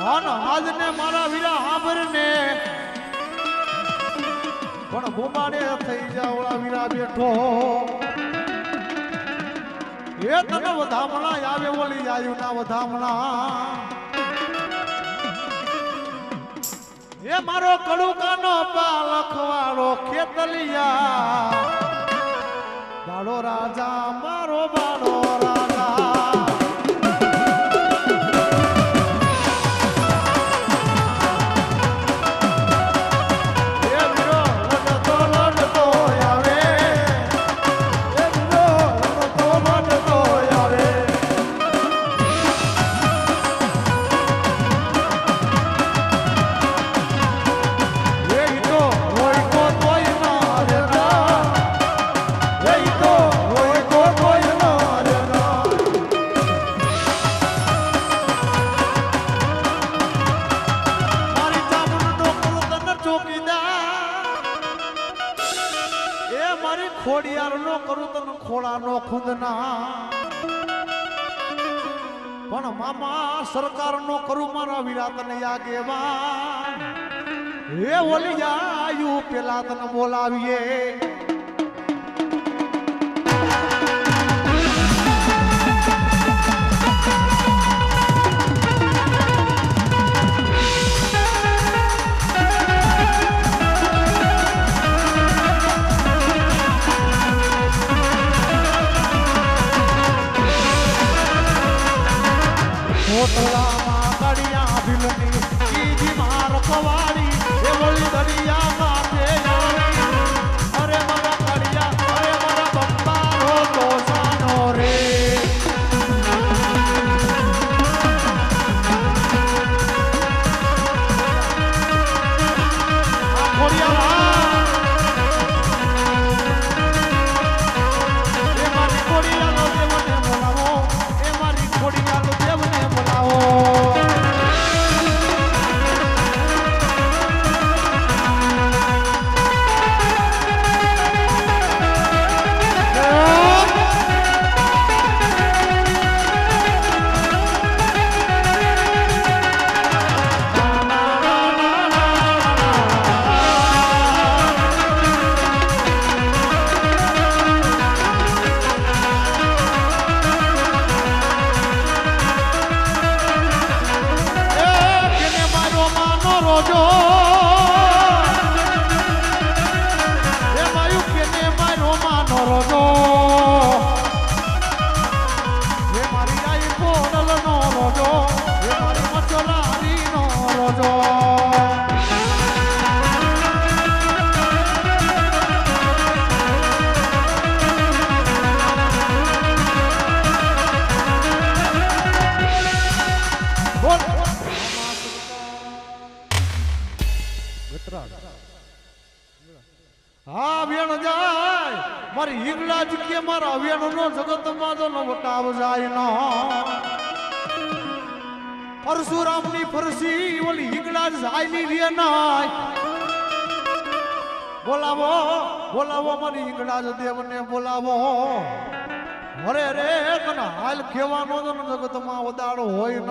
મન મારા વીરા હાંભર પણ ભૂમાડે થઈ જાવડા વીરા બેઠો. એ તને વધામણા આવે ઓલી આયુ ના વધામણા. એ મારો કડુકાનો પાલખવાળો ખેતલિયા. બાળો રાજા, મારો બાળો રાજા. 我走啦。好 ગુલાબ જાય નો પરશુરામની ફરસી ઓલી હિંગડા જાય ની રે નાય. બોલાવો બોલાવો મને હિંગડા જ દેવ ને બોલાવો. અરે રે હાલ કહેવાનો જગતમાં ઉદાડો હોય ન.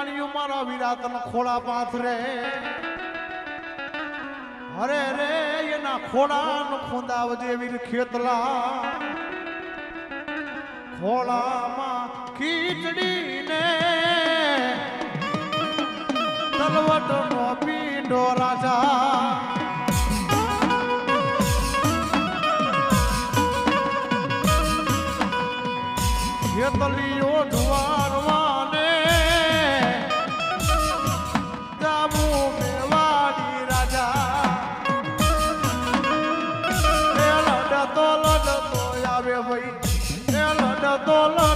રાણીઓ મારા વીરા તન પાથ રે. અરે રે, એના ખોડા નો ખોંદા જેવી ખેતલા. ખોળામાં ખીચડી ને તલવટ નો પીંડો રાજા. ખેતલીઓ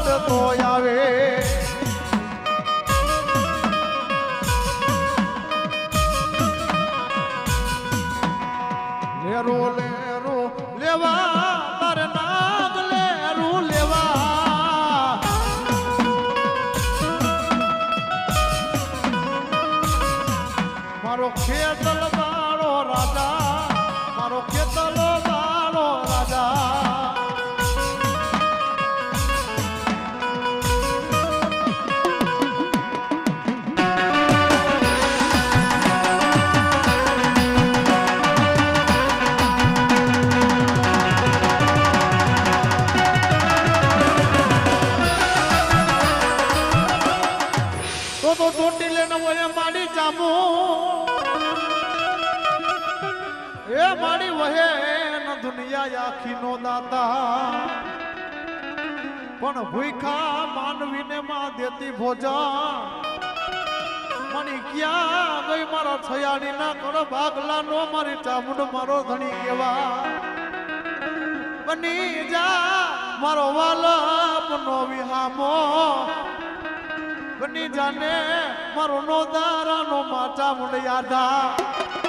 લડતો આવે. દાતા પણ ભૂખા માનવીને માં દેતી ભોજન. મની ક્યાં ગઈ મારા છયાડી ના કરો ભાગલા નો મારી ચામુંડ મારો ધણી કેવા બની જા મારો વાલપ નો વિહામો. બની જાને મારો નો દારા નો માચા મુંડ યાદા.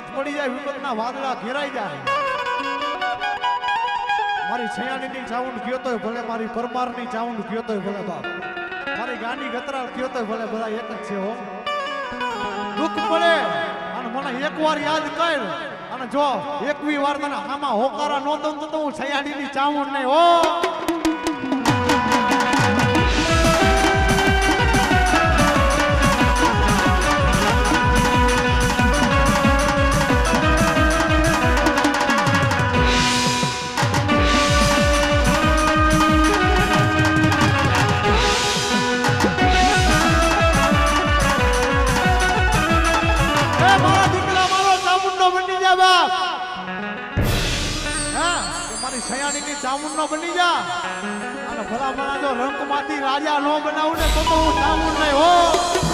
વિપત પડી જાય વિપતના વાદળા ઘેરાઈ જાય. મારી છયાણીની ચાઉન્ડ ગયો તોય ભલે, મારી પરમારની ચાઉન્ડ ગયો તોય ભલે બાપ. મારી ગાંડી ગતરાળ ગયો તોય ભલે, બધા એક જ છે હો. દુઃખ પડે, અને મને એકવાર યાદ કર. અને જો એકવી વાર તને આમાં હોકારા નો તો હું છયાણીની ચાઉંડ નહીં, હો. ચામુંડો બની જા. અને ભલા ભલા જો રંકમાંથી રાજા નો બનાવું ને તો હું સામું નહીં, હો.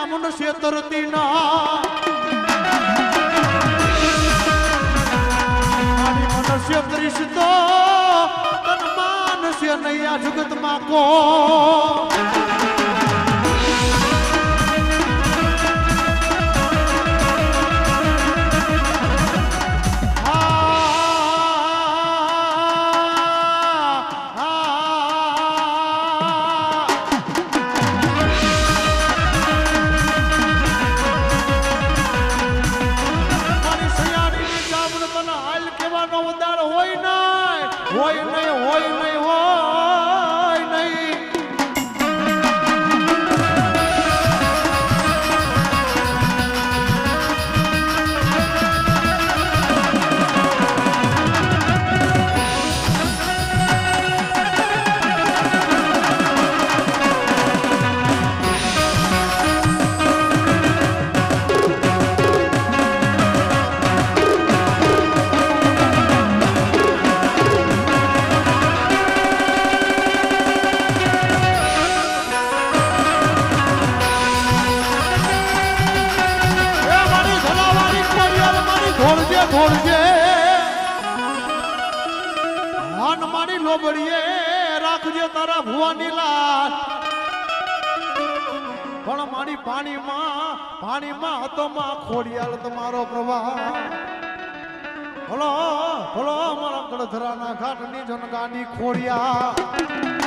મારી ચામુંડ શેતરતી ના મનુષ્ય કરીશ તો તન માનસ્ય નહીં આ જગતમાં કો કહેવાનો ઉદાર હોય નહીં. હોય નહીં હોય નહીં હોય. ધોળજે. હાન મારી લોબડીએ રાખજે તારા ભુવાની લાલ પણ મારી પાણીમાં પાણીમાં હતો માં ખોડિયાલ તમારો પ્રવાહ. ભલો ભલો, મારા કડધરાના ઘાટની જનગાની ખોડિયા.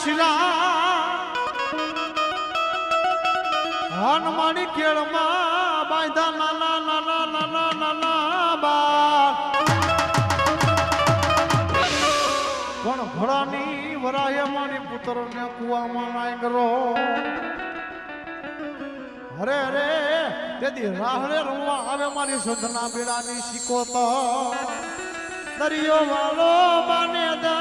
બાણી હનુમાની કેળમાં બાંધા નાના નાના નાના નાના બાર પણ ઘોડાની વરાય મારી પુત્રને કુવામાં નાંગરો. અરે અરે, તેથી રાહડે રમવા આવે મારી સંતના બેડાની શીખો તો દરિયો વાલો માને દરિયો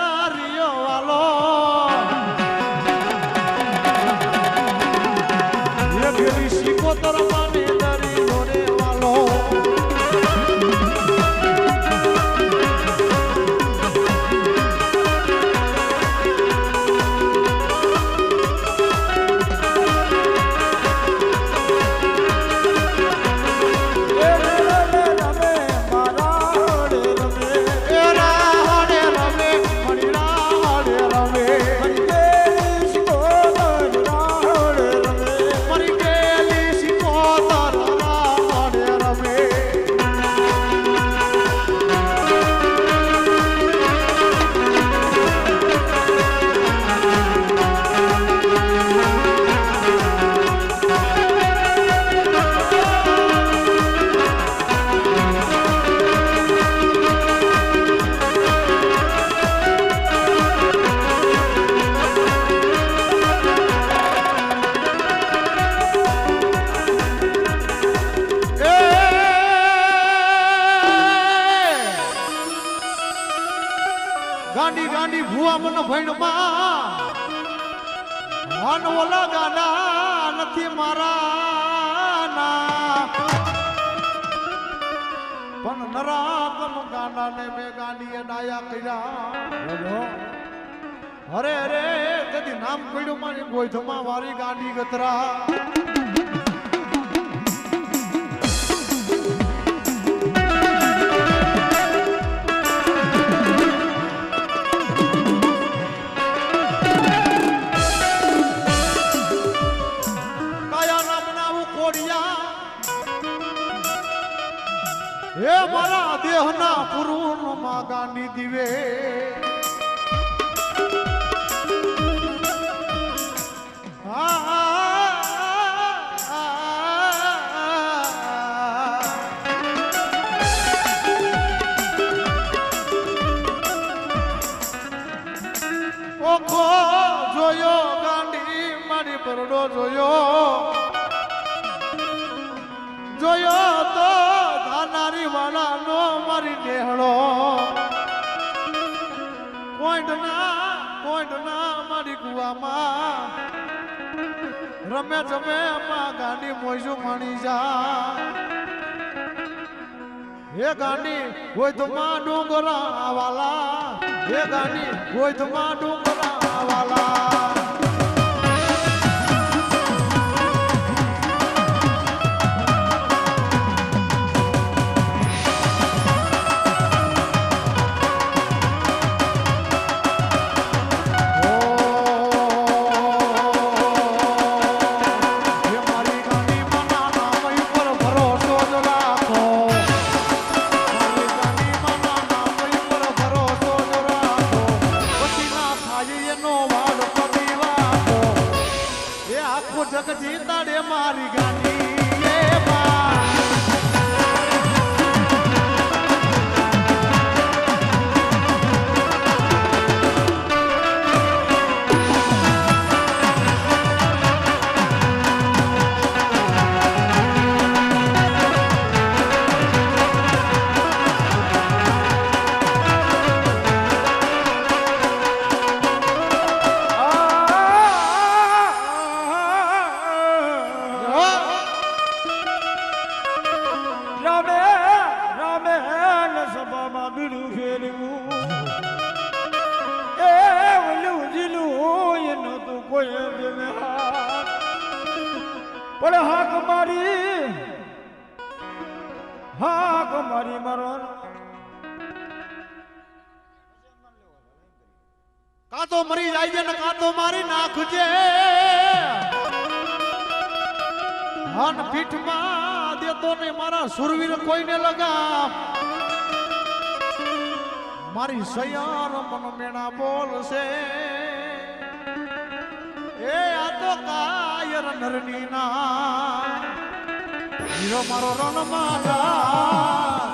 નથી મારા ના પણ નરાતમ ગાંડા ને મેં ગાંડીએ ડાયા કર્યા. અરે અરે કદી નામ પડ્યું મારી ગોઈથમાં વારી ગાંડી ગતરા. દેહના પુરુષમાં ગાંડી દીવે હે ગાંડી કોઈ તો માં ડુંગરા વાલા હે ગાંડી કોઈ તો માં ડુંગરા વાલા મારી મારો કાં તો મરી જાય છે ને કાં તો મારી નાખજે હન પીઠમાં દેતો ને મારા સુરવીર કોઈને લગા મારી સયાર મન મેણા બોલશે. એ આ તો કાયર નરની ના. મારો રણ મારા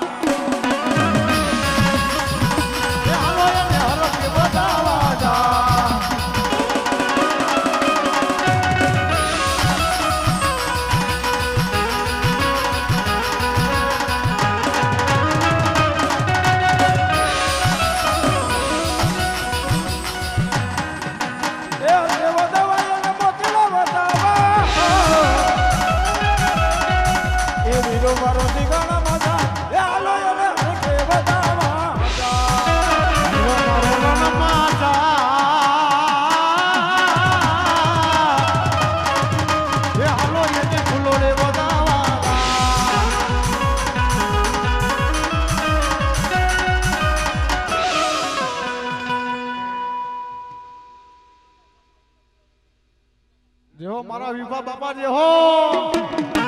જેહો મારા વિભા બાપા જેહો!